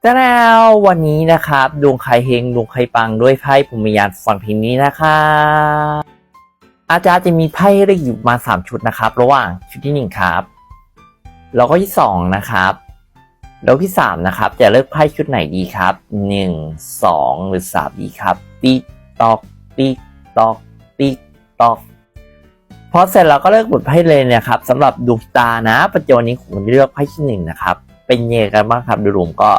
แต่แล้ววันนี้นะครับดวงใครเฮงดวงใครปังด้วยไพ่ภูมิยานฟังเพลงนี้นะครับอาจารย์จะมีไพ่ให้เลือยู่มาสามชุดนะครับ ระหว่างชุดที่หนึ่งครับ แล้วก็ที่สองนะครับ แล้วที่สามนะครับ จะเลือกไพ่ชุดไหนดีครับหนึ่งสองหรือสามดีครับ ติ๊กตอกติ๊กตอกติ๊กตอกพอเสร็จเราก็เลือกบทไพ่เลยนะครับสำหรับดวงตานะปัจจุบันนี้ผมเลือกไพ่ที่หนึ่งนะครับ เป็นยังไงกันบ้างครับดูรวมก็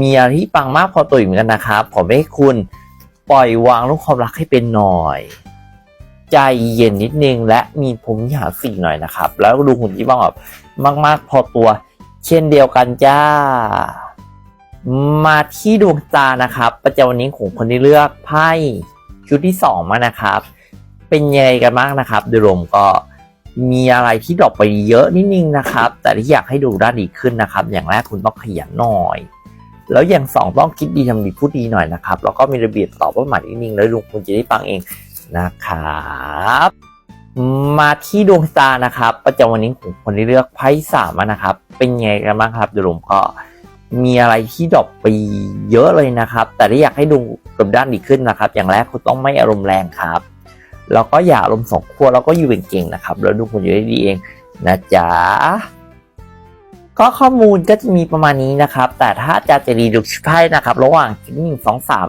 มีอะไรที่ปังมากพอตัวอยู่เหมือนกันนะครับขอให้คุณปล่อยวางเรื่องความรักให้เป็นหน่อย ใจเย็นนิดนึงและมีผมหาสี่หน่อยนะครับ แล้วดูหุ่นที่บ้างแบบมาก ๆ พอตัว เช่นเดียวกันจ้า มาที่ดวงตานะครับ ประจำวันนี้ของคนที่เลือกไพ่ชุดที่สองมานะครับ เป็นยังไงกันบ้างนะครับโดยรวมก็ มีอะไรที่ดรอปไปเยอะนิดนึงนะครับ แต่ที่อยากให้ดูด้านดีขึ้นนะครับ อย่างแรกคุณต้องขยันหน่อย แล้วอย่างสองต้องคิดดีทำดีพูดดีหน่อยนะครับ แล้วก็มีระเบียบตอบว่าหมายนิดนึงแล้วดวงคุณจะได้ฟังเองนะครับมาที่ดวงตานะครับ ประจำวันนี้ของคนที่เลือกไพ่สามนะครับ เป็นไงกันบ้างครับดยรวมก็มีอะไรที่ดรอปไปเยอะเลยนะครับ แต่ที่อยากให้ดูกับด้านดีขึ้นนะครับ อย่างแรกคุณต้องไม่อารมณ์แรงครับ แล้วก็อย่าอารมสองขั้วแล้วก็อยู่เป็นเก่งนะครับ แล้วดูคุณอยู่ได้ดีเองนะจ๊ะก็ข้อมูลก็จะมีประมาณนี้นะครับ แต่ถ้าจะจะรีดูไพ่นะครับ ระหว่างหนึ่งสองสาม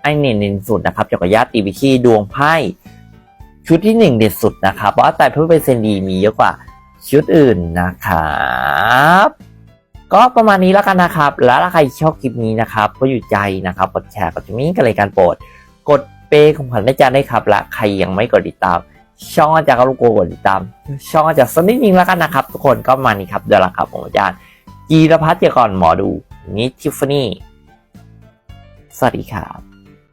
ไอเน่นเด่นสุดนะครับจะขออนุญาตตีไปที่ดวงไพ่ชุดที่หนึ่งเด่นสุดนะครับเพราะว่าแต่เพื่อเป็นเซนดีมีเยอะกว่าชุดอื่นนะครับ ก็ประมาณนี้แล้วกันนะครับ แล้วถ้าใครชอบคลิปนี้นะครับก็อยู่ใจนะครับกดแชร์กดจะมีกันเลยการโปรดกด เป้ของขวัญอาจาได้ครับและใครยังไม่กดติดตาม ช่องอาจารย์ก็รบกวนกดติดตาม ช่องอาจารย์สักนิดนึงแล้วกันนะครับ ทุกคนก็มานี่ครับเดี๋ยวละครับผมอาจารย์จีรพัฒน์เจยก่อนหมอดูนิทิฟฟานี่สวัสดีครับ